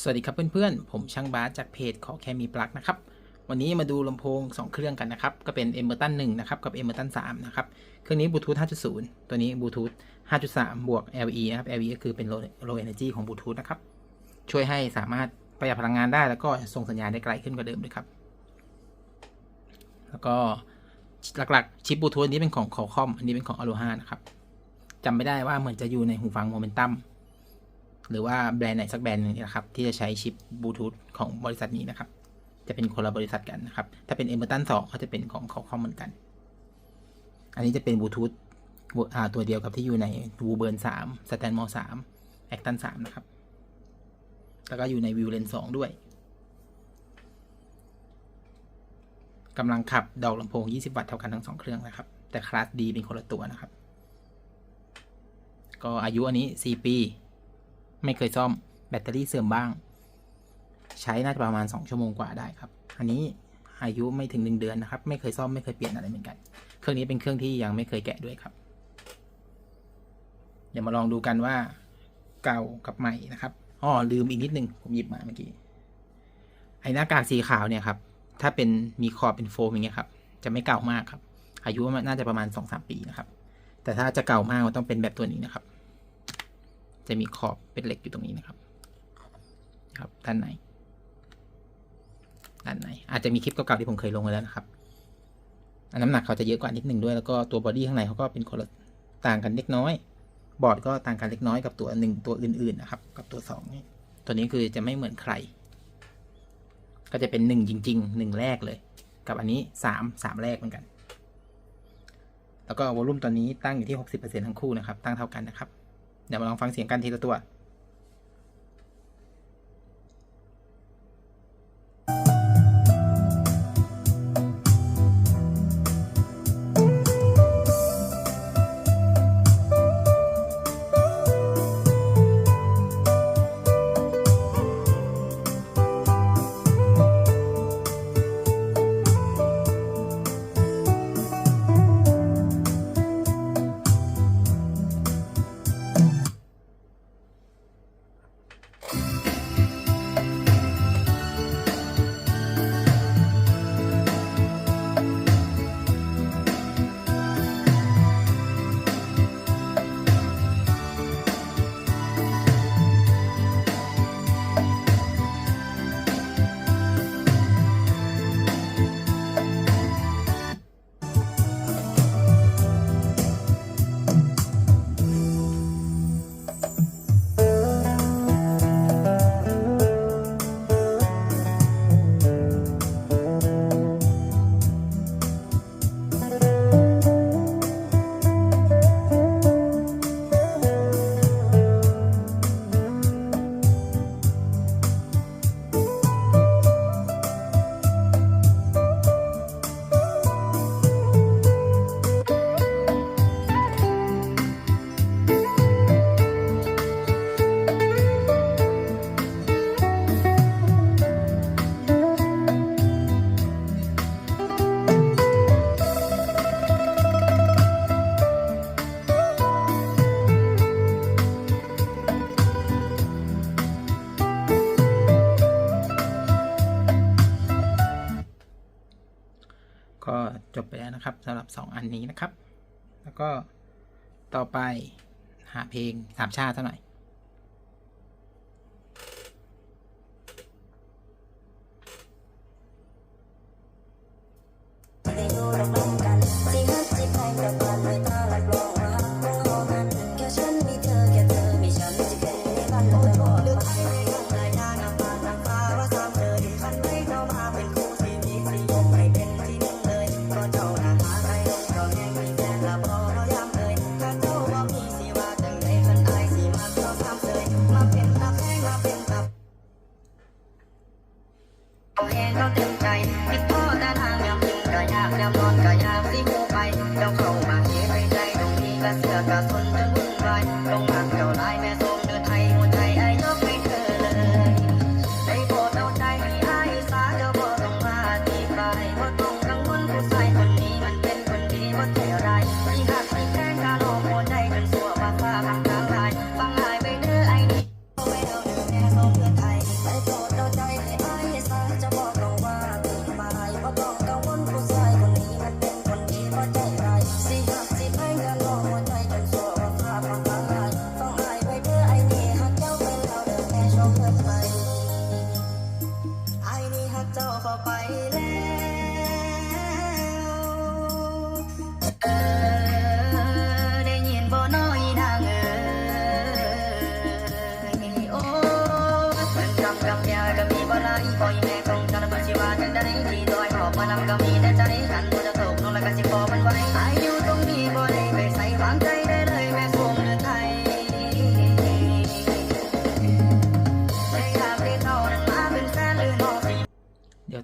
สวัสดีครับเพื่อนๆ ผมช่างบาสจากเพจขอแค่มีปลั๊กนะครับ วันนี้มาดูลำโพง 2 เครื่องกันนะครับ ก็เป็น e m e r t o n 1นะครับ กับ e m e r t o n 3นะครับ เครื่องนี้บลูทูธ5.0 ตัวนี้บลูทูธ5.3 บวก LE นะครับ LE ก็คือเป็น low low energy ของบลูทูธนะครับ ช่วยให้สามารถประหยัดพลังงานได้ แล้วก็ส่งสัญญาณได้ไกลขึ้นกว่าเดิมด้วยครับ แล้วก็หลักๆ ชิปบลูทูธนี้เป็นของ Qualcomm อันนี้เป็นของ Aloha นะครับจำไม่ได้ว่าเหมือนจะอยู่ในหูฟัง Momentum หรือว่าแบรนด์ไหนสักแบรนด์หนึงนะครับที่จะใช้ชิปบลูทูธของบริษัทนี้นะครับ จะเป็นคนละบริษัทกันนะครับ ถ้าเป็น e m e r t o n 2ก็จะเป็นของเขาคอมเหมือนกัน อันนี้จะเป็นบลูทูธตัวเดียวกับที่อยู่ใน w o b u r n 3 Stanmore 3 Acton 3นสามนะครับ แล้วก็อยู่ใน View Lens 2ด้วยกำลังขับดอกลำโพง 20 วัตต์เท่ากันทั้งสองเครื่องนะครับ แต่คลาส D เป็นคนละตัวนะครับ ก็อายุอันนี้ 4 ปี ไม่เคยซ่อมแบตเตอรี่เสื่อมบ้าง ใช้น่าจะประมาณ 2 ชั่วโมงกว่าได้ครับ อันนี้อายุไม่ถึง 1 เดือนนะครับ ไม่เคยซ่อมไม่เคยเปลี่ยนอะไรเหมือนกัน เครื่องนี้เป็นเครื่องที่ยังไม่เคยแกะด้วยครับ เดี๋ยวมาลองดูกันว่า เก่ากับใหม่นะครับอ๋อลืมอีกนิดนึงผมหยิบมาเมื่อกี้ไอ้หน้ากากสีขาวเนี่ยครับ ถ้าเป็นมีขอบเป็นโฟมอย่างเงี้ยครับ จะไม่เก่ามากครับ อายุมันน่าจะประมาณ2-3ปีนะครับ แต่ถ้าจะเก่ามากมันต้องเป็นแบบตัวนี้นะครับ จะมีขอบเป็นเหล็กอยู่ตรงนี้นะครับครับด้านในด้านในอาจจะมีคลิปเก่าๆที่ผมเคยลงไว้แล้วนะครับอันน้ำหนักเขาจะเยอะกว่านิดหนึ่งด้วยแล้วก็ตัวบอดี้ข้างในเขาก็เป็นคนละต่างกันเล็กน้อย บอร์ดก็ต่างกันเล็กน้อยกับตัวหนึ่งตัวอื่นๆนะครับ กับตัวสองนี่ตัวนี้คือจะไม่เหมือนใคร ก็จะเป็นหนึ่งจริงๆหนึ่งแรกเลย กับอันนี้สามสามแรกเหมือนกัน แล้วก็วอลลุ่มตอนนี้ตั้งอยู่ที่หกสิบเปอร์เซ็นทั้งคู่นะครับ ตั้งเท่ากันนะครับ เดี๋ยวมาลองฟังเสียงกันทีละตัว จบไปแล้วนะครับสำหรับ 2 อันนี้นะครับ แล้วก็ต่อไปหาเพลงสามชาติเท่าไหร่อย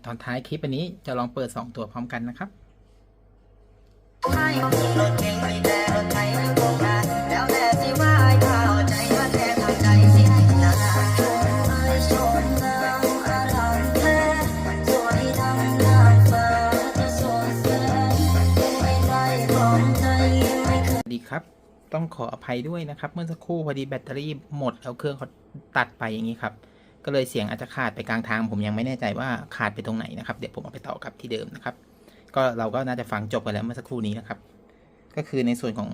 ตอนท้ายคลิปอันนี้จะลองเปิด 2 ตัวพร้อมกันนะครับรถเก่งไม่แต่รถไถไม่คงได้แล้วแต่สิว่าให้ข้าใจว่าแค่ทำใจสินาชมเอ้ชมงามอลังแท้สวยดังนางฟ้าจะสดแสงไม่ได้ของใจไม่เคยสวัสดีครับ ต้องขออภัยด้วยนะครับ เมื่อสักครู่พอดีแบตเตอรี่หมดแล้วเครื่องเขาตัดไปอย่างนี้ครับ ก็เลยเสียงอาจจะขาดไปกลางทาง ผมยังไม่แน่ใจว่าขาดไปตรงไหนนะครับ เดี๋ยวผมเอาไปต่อกับที่เดิมนะครับ ก็เราก็น่าจะฟังจบกันแล้วเมื่อสักครู่นี้นะครับ ก็คือในส่วนของ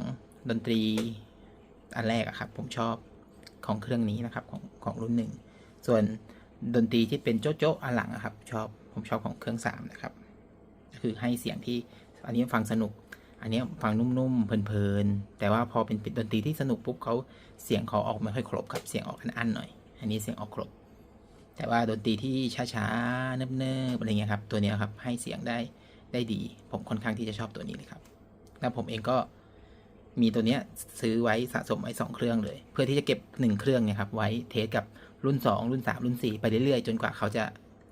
ดนตรีอันแรกอะครับ ผมชอบของเครื่องนี้นะครับของของรุ่นหนึ่ง ส่วนดนตรีที่เป็นโจ๊ะโจ๊ะอันหลังอะครับ ชอบผมชอบของเครื่องสามนะครับก็คือให้เสียงที่อันนี้ฟังสนุก อันนี้ฟังนุ่มๆเพลินๆแต่ว่าพอเป็นดนตรีที่สนุกปุ๊บเขาเสียงเขาออกไม่ค่อยครบครับเสียงออกอันๆหน่อย อันนี้เสียงออกครบ แต่ว่าดนตรีที่ช้าๆเนิบๆอะไรเงี้ยครับ ตัวนี้ครับให้เสียงได้ได้ดี ผมค่อนข้างที่จะชอบตัวนี้เลยครับ แล้วผมเองก็มีตัวเนี้ยซื้อไว้สะสมไว้สองเครื่องเลย เพื่อที่จะเก็บหนึ่งเครื่องเนี่ยครับไว้เทสกับรุ่น 2 รุ่น 3 รุ่น 4 ไปเรื่อยๆ จนกว่าเขาจะ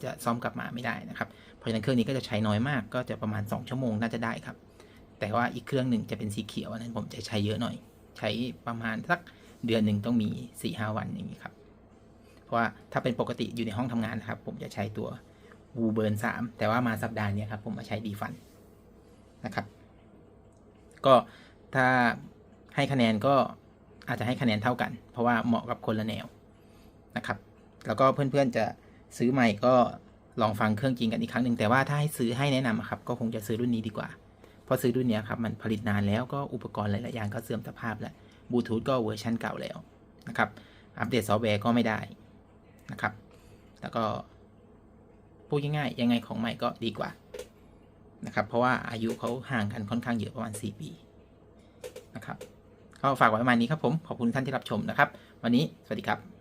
จะซ่อมกลับมาไม่ได้นะครับ เพราะฉะนั้นเครื่องนี้ก็จะใช้น้อยมาก ก็จะประมาณ 2 ชั่วโมงน่าจะได้ครับ แต่ว่าอีกเครื่องหนึ่งจะเป็นสีเขียวอันนั้นผมจะใช้เยอะหน่อย ใช้ประมาณสักเดือนหนึ่งต้องมี4ีหวันอย่างนี้ครับ ว่าถ้าเป็นปกติอยู่ในห้องทำงานนะครับ ผมจะใช้ตัววูเบิร์นสามแต่ว่ามาสัปดาห์นี้ครับ ผมมาใช้ดีฟันนะครับ ก็ถ้าให้คะแนนก็อาจจะให้คะแนนเท่ากัน เพราะว่าเหมาะกับคนละแนวนะครับ แล้วก็เพื่อนๆจะซื้อใหม่ก็ลองฟังเครื่องจริงกันอีกครั้งหนึ่งแต่ว่าถ้าให้ซื้อให้แนะนำครับ ก็คงจะซื้อรุ่นนี้ดีกว่า เพราะซื้อรุ่นนี้ครับมันผลิตนานแล้วก็อุปกรณ์หลายๆอย่างก็เสื่อมสภาพแล้วบลูทูธก็เวอร์ชันเก่าแล้วนะครับ อัปเดตซอฟต์แวร์ก็ไม่ได้ นะครับ แล้วก็พูดง่ายๆยังไงของใหม่ก็ดีกว่านะครับ เพราะว่าอายุเขาห่างกันค่อนข้างเยอะประมาณ 4 ปีนะครับก็ฝากไว้ประมาณนี้ครับผม ขอบคุณท่านที่รับชมนะครับ วันนี้สวัสดีครับ